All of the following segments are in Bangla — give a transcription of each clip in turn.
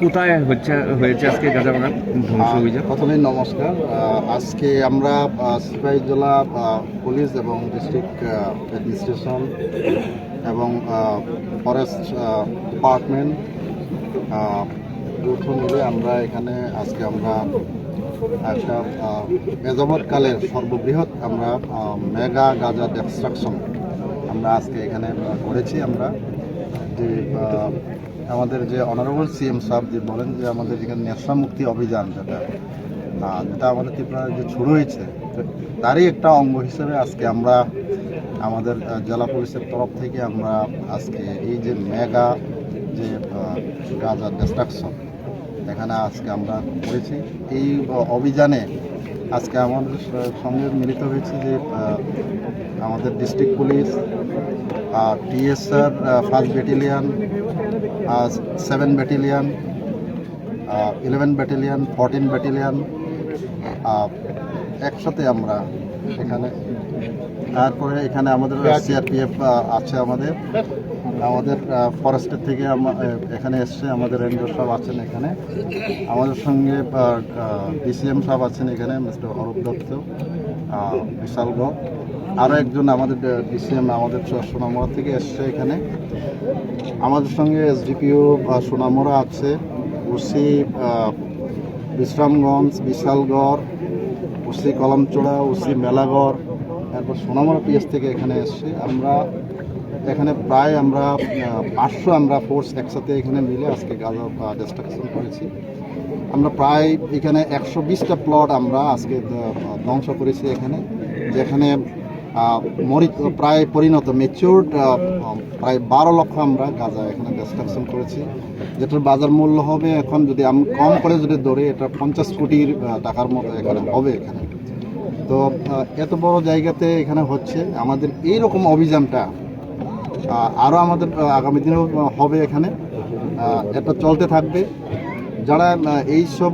কোথায় হচ্ছে হয়েছে আজকে গাঁজা বাগান ধ্বংস অভিযান? প্রথমেই নমস্কার। আজকে আমরা আহ, সিপাহীজলা আহ, পুলিশ এবং ডিস্ট্রিক্ট অ্যাডমিনিস্ট্রেশন এবং ফরেস্ট ডিপার্টমেন্ট যৌথ মিলে আমরা এখানে আজকে আমরা একটা আহ, মেজাবতকালের সর্ববৃহৎ আমরা মেগা গাজা ডেস্ট্রাকশন আমরা আজকে এখানে করেছি আমরা। যে আমাদের যে অনারেবল সিএম সাহেব যে বলেন যে আমাদের এখানে নেশা মুক্তি অভিযান যেটা যেটা আমাদের ত্রিপুরায় যে শুরু হয়েছে, তারই একটা অঙ্গ হিসেবে আজকে আমরা আমাদের জেলা পুলিশের তরফ থেকে আমরা আজকে এই যে মেগা যে গাজা ডিস্ট্রাকশন এখানে আজকে আমরা করেছি। এই অভিযানে আজকে আমাদের সঙ্গে মিলিত হয়েছে যে আমাদের ডিস্ট্রিক্ট পুলিশ আর TSR first battalion seven battalion eleven battalion fourteen battalion একসাথে আমরা এখানে তারপরে এখানে আমাদের সিআরপিএফ আছে। আমাদের। আমাদের ফরেস্টের থেকে এখানে এসছে আমাদের রেঞ্জার সাহেব আছেন এখানে। আমাদের সঙ্গে ডিসিএম সাহেব আছেন এখানে মিস্টার অরূপ দত্ত বিশালগড় আরও একজন আমাদের ডিসিএম আমাদের সোনামোড়া থেকে এসছে এখানে। আমাদের সঙ্গে এসডিপিও সোনামুড়া আছে OC Bishramganj Bishalgarh OC Kalamchaura OC Melaghar তারপর সোনামুড়া পিএস থেকে এখানে এসছি। আমরা এখানে প্রায় আমরা পাঁচশো আমরা ফোর্স একসাথে এখানে মিলে আজকে গাজা ডিস্ট্রাকশন করেছি। আমরা প্রায় এখানে একশো বিশটা প্লট আমরা আজকে ধ্বংস করেছি এখানে, যেখানে মরি, প্রায় পরিণত মেচিউর্ড প্রায় বারো লক্ষ আমরা গাঁজা এখানে ডিস্ট্রাকশন করেছি। যেটার বাজার মূল্য হবে এখন যদি আমি, কম করে যদি ধরি, এটা পঞ্চাশ কোটির টাকার মতো এখানে হবে এখানে। তো এত বড় জায়গাতে এখানে হচ্ছে। আমাদের এই রকম অভিযানটা আরও আমাদের আগামী দিনেও হবে এখানে। এটা চলতে থাকবে। যারা আহ, এইসব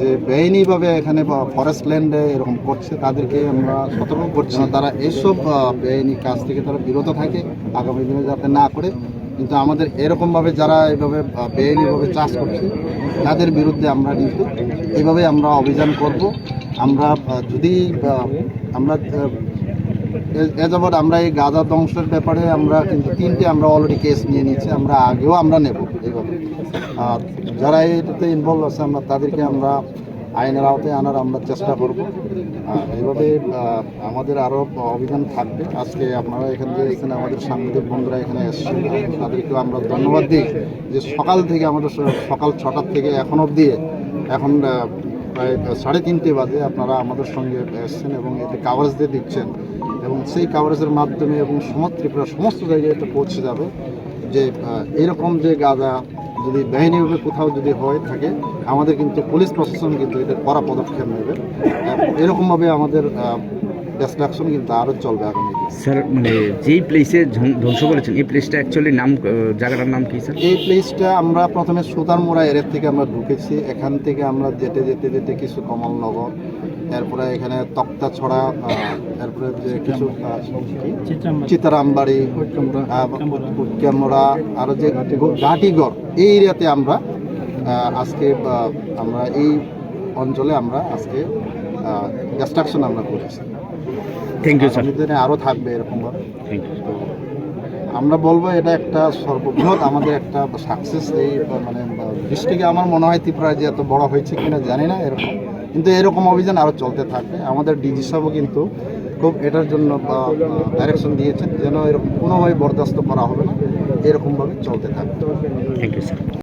যে বেআইনিভাবে এখানে ফরেস্ট ল্যান্ডে এরকম করছে তাদেরকে আমরা সতর্ক করছি তারা এইসব বেআইনি কাজ থেকে তারা বিরত থাকে। আগামী দিনে যাতে না করে কিন্তু আমাদের এরকমভাবে যারা এইভাবে আহ, বেআইনিভাবে চাষ করছে তাদের বিরুদ্ধে আমরা কিন্তু এইভাবে আমরা অভিযান করব। আমরা যদি আমরা আহ, এ- এ যাবৎ আমরা এই গাঁজা ধ্বংসের ব্যাপারে আমরা কিন্তু তিনটে আমরা অলরেডি কেস নিয়ে নিয়েছি আমরা আগেও আমরা নেব এইভাবে যারা এটাতে ইনভলভ আছে আমরা তাদেরকে আমরা আইনের আওতায় আনার আমরা চেষ্টা করব। আর এইভাবে আমাদের আরও অভিযান থাকবে। আজকে আপনারা এখান যে এখানে আমাদের সাংবাদিক বন্ধুরা এখানে এসছেন। তাদেরকেও আমরা ধন্যবাদ দিই যে সকাল থেকে আমাদের সকাল ছটার থেকে এখন অবধি, এখন প্রায় সাড়ে তিনটে বাজে আপনারা আমাদের সঙ্গে এসছেন এবং এতে কাভারেজ দিয়ে দিচ্ছেন। এবং সেই কাভারেজের মাধ্যমে এবং সমস্ত সমস্ত জায়গায় এটা পৌঁছে যাবে যে এরকম যে গাঁজা যদি বেআইনিভাবে কোথাও যদি হয়ে থাকে আমাদের কিন্তু পুলিশ প্রশাসন কিন্তু এটা কড়া পদক্ষেপ নেবে। এরকমভাবে আমাদের ডিস্ট্রাকশন কিন্তু আরও চলবে আগামী দিনে। স্যার মানে যেই প্লেসে ধ্বংস করেছেন এই প্লেসটা অ্যাকচুয়ালি নাম জায়গাটার নাম কি স্যার? এই প্লেসটা আমরা প্রথমে সুতারমোড়া এরিয়া থেকে আমরা ঢুকেছি। এখান থেকে আমরা যেতে যেতে যেতে কিছু কমলনগর এরপরে এখানে তক্তা ছড়া এরপরে যে কিছু? চিতারামবাড়ি। কুটকামোড়া আরও যে ঘাটিগড়। এই এরিয়াতে আমরা আজকে আমরা এই অঞ্চলে আমরা আজকে ডিস্ট্রাকশন আমরা করেছি। থ্যাংক ইউ স্যার দিনে আরও থাকবে এরকমভাবে থ্যাংক ইউ আমরা বলব এটা একটা সর্ববৃহৎ আমাদের একটা সাকসেস এই মানে ডিস্ট্রিক্টে আমার মনে হয় ত্রিপুরা যে এত বড় হয়েছে কিনা জানি না এরকম। কিন্তু এরকম অভিযান আরও চলতে থাকবে। আমাদের ডিজি সাহেবও কিন্তু খুব এটার জন্য ডাইরেকশন দিয়েছেন যেন এরকম কোনোভাবে বরদাস্ত করা হবে না, এরকমভাবে চলতে থাকবে। Thank you sir